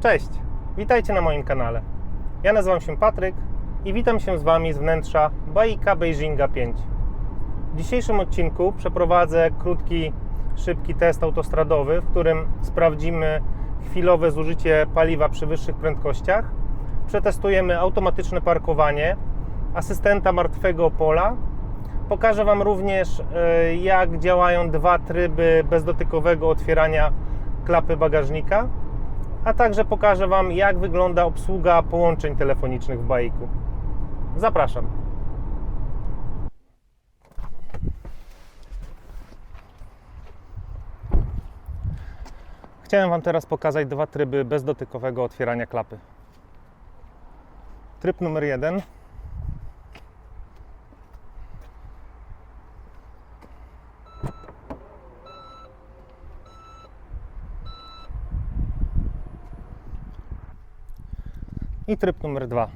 Cześć, witajcie na moim kanale. Ja nazywam się Patryk i witam się z Wami z wnętrza Baika Beijinga 5. W dzisiejszym odcinku przeprowadzę krótki, szybki test autostradowy, w którym sprawdzimy chwilowe zużycie paliwa przy wyższych prędkościach. Przetestujemy automatyczne parkowanie, asystenta martwego pola. Pokażę Wam również, e, jak działają dwa tryby bezdotykowego otwierania klapy bagażnika a także pokażę Wam, jak wygląda obsługa połączeń telefonicznych w Baiku. Zapraszam. Chciałem Wam teraz pokazać dwa tryby bezdotykowego otwierania klapy. Tryb numer jeden. I tryb numer dwa.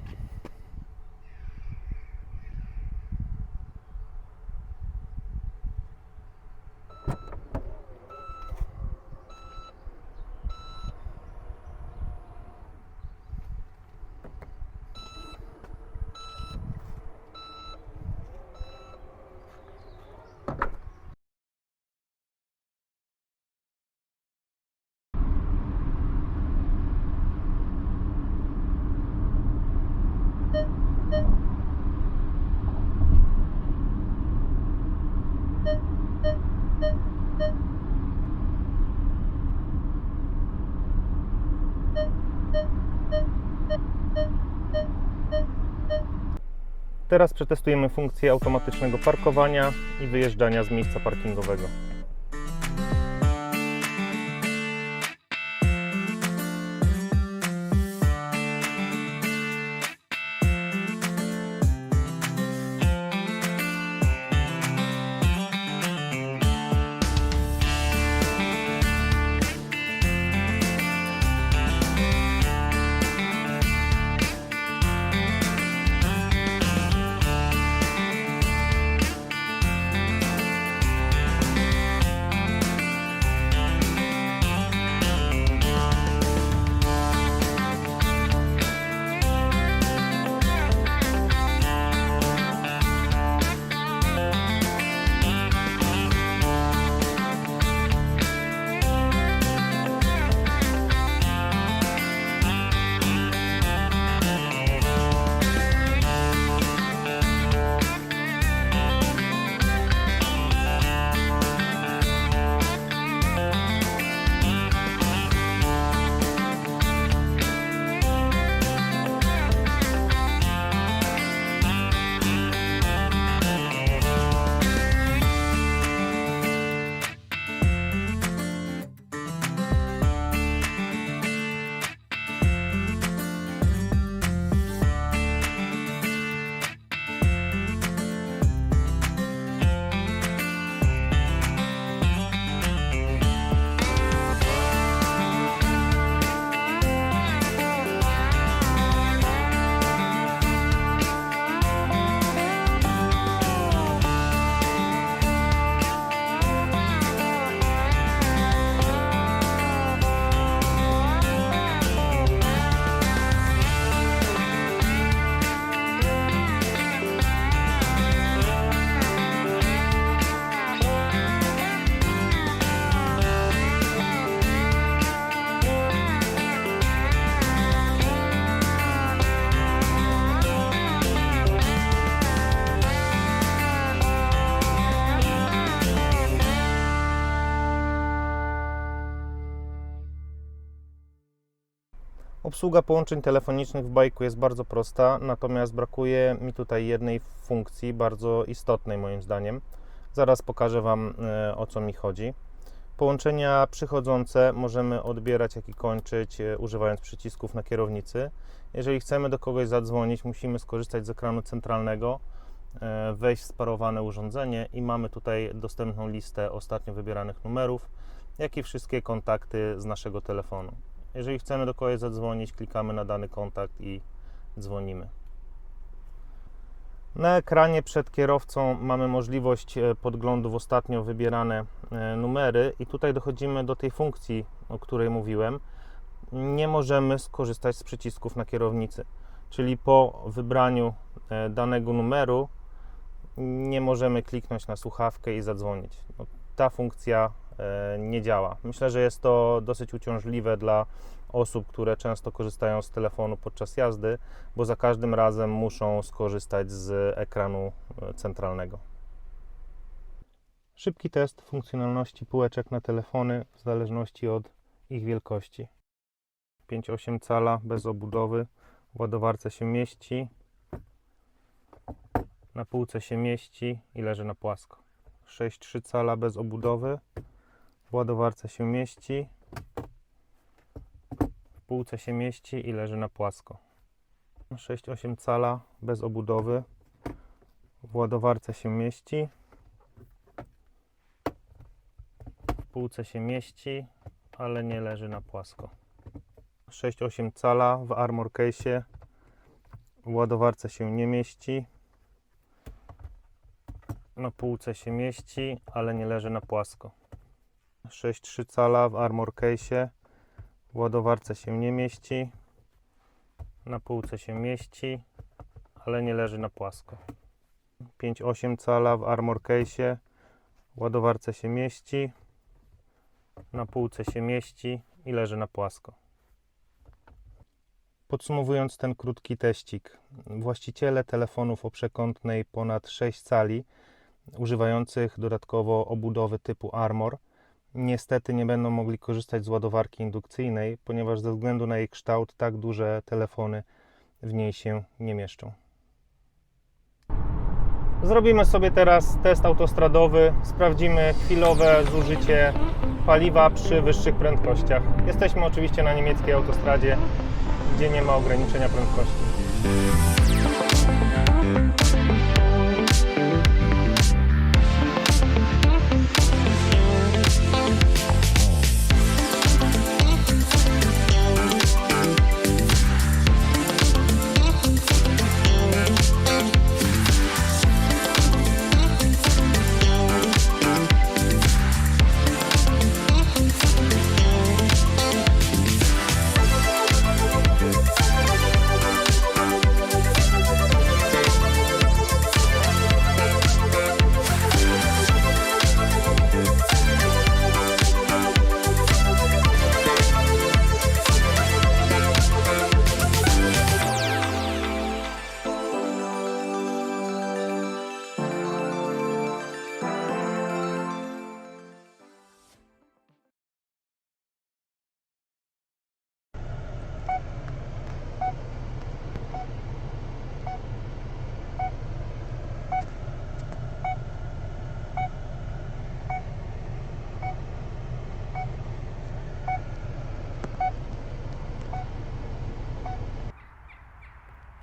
Teraz przetestujemy funkcję automatycznego parkowania i wyjeżdżania z miejsca parkingowego. Obsługa połączeń telefonicznych w bajku jest bardzo prosta, natomiast brakuje mi tutaj jednej funkcji, bardzo istotnej moim zdaniem. Zaraz pokażę Wam e, o co mi chodzi. Połączenia przychodzące możemy odbierać, jak i kończyć e, używając przycisków na kierownicy. Jeżeli chcemy do kogoś zadzwonić, musimy skorzystać z ekranu centralnego, e, wejść w sparowane urządzenie i mamy tutaj dostępną listę ostatnio wybieranych numerów, jak i wszystkie kontakty z naszego telefonu. Jeżeli chcemy do kogoś zadzwonić, klikamy na dany kontakt i dzwonimy. Na ekranie przed kierowcą mamy możliwość e, podglądu w ostatnio wybierane e, numery i tutaj dochodzimy do tej funkcji, o której mówiłem. nie możemy skorzystać z przycisków na kierownicy. Czyli po wybraniu e, danego numeru nie możemy kliknąć na słuchawkę i zadzwonić. No, ta funkcja nie działa. Myślę, że jest to dosyć uciążliwe dla osób, które często korzystają z telefonu podczas jazdy, bo za każdym razem muszą skorzystać z ekranu e, centralnego. Szybki test funkcjonalności półeczek na telefony w zależności od ich wielkości. 5,8 cala bez obudowy, w ładowarce się mieści, na półce się mieści i leży na płasko. 6,3 cala bez obudowy, ładowarce się mieści, w półce się mieści i leży na płasko. 6,8 cala bez obudowy, w ładowarce się mieści, w półce się mieści, ale nie leży na płasko. 6,8 cala w armor case, w ładowarce się nie mieści, na półce się mieści, ale nie leży na płasko. 6,3 cala w armor case, w ładowarce się nie mieści, na półce się mieści, ale nie leży na płasko. 5,8 cala w armor case, w ładowarce się mieści, na półce się mieści i leży na płasko. Podsumowując ten krótki teścik, właściciele telefonów o przekątnej ponad 6 cali, używających dodatkowo obudowy typu Armor, niestety nie będą mogli korzystać z ładowarki indukcyjnej, ponieważ ze względu na jej kształt tak duże telefony w niej się nie mieszczą. Zrobimy sobie teraz test autostradowy. Sprawdzimy chwilowe zużycie paliwa przy wyższych prędkościach. Jesteśmy oczywiście na niemieckiej autostradzie, gdzie nie ma ograniczenia prędkości.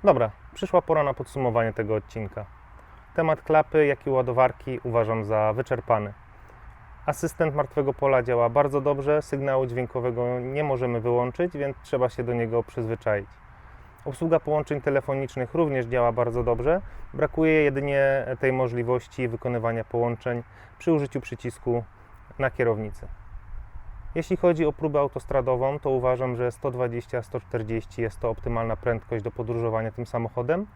Dobra, przyszła pora na podsumowanie tego odcinka. Temat klapy, jak i ładowarki uważam za wyczerpany. Asystent martwego pola działa bardzo dobrze, sygnału dźwiękowego nie możemy wyłączyć, więc trzeba się do niego przyzwyczaić. Obsługa połączeń telefonicznych również działa bardzo dobrze, brakuje jedynie tej możliwości wykonywania połączeń przy użyciu przycisku na kierownicy. Jeśli chodzi o próbę autostradową, to uważam, że 120-140 jest to optymalna prędkość do podróżowania tym samochodem.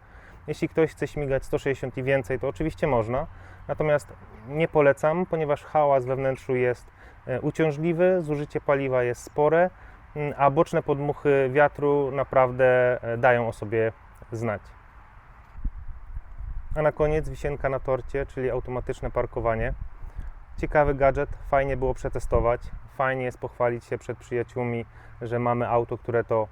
Jeśli ktoś chce śmigać 160 i więcej, to oczywiście można, natomiast nie polecam, ponieważ hałas we wnętrzu jest e, uciążliwy, zużycie paliwa jest spore, m, a boczne podmuchy wiatru naprawdę e, dają o sobie znać. A na koniec wisienka na torcie, czyli automatyczne parkowanie. Ciekawy gadżet, fajnie było przetestować. Fajnie jest pochwalić się przed przyjaciółmi, że mamy auto, które to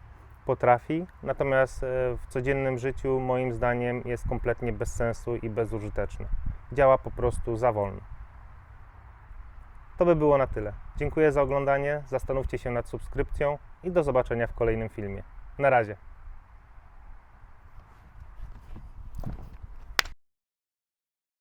potrafi. Natomiast e, w codziennym życiu, moim zdaniem, jest kompletnie bez sensu i bezużyteczny. Działa po prostu za wolno. To by było na tyle. Dziękuję za oglądanie. Zastanówcie się nad subskrypcją i do zobaczenia w kolejnym filmie. Na razie.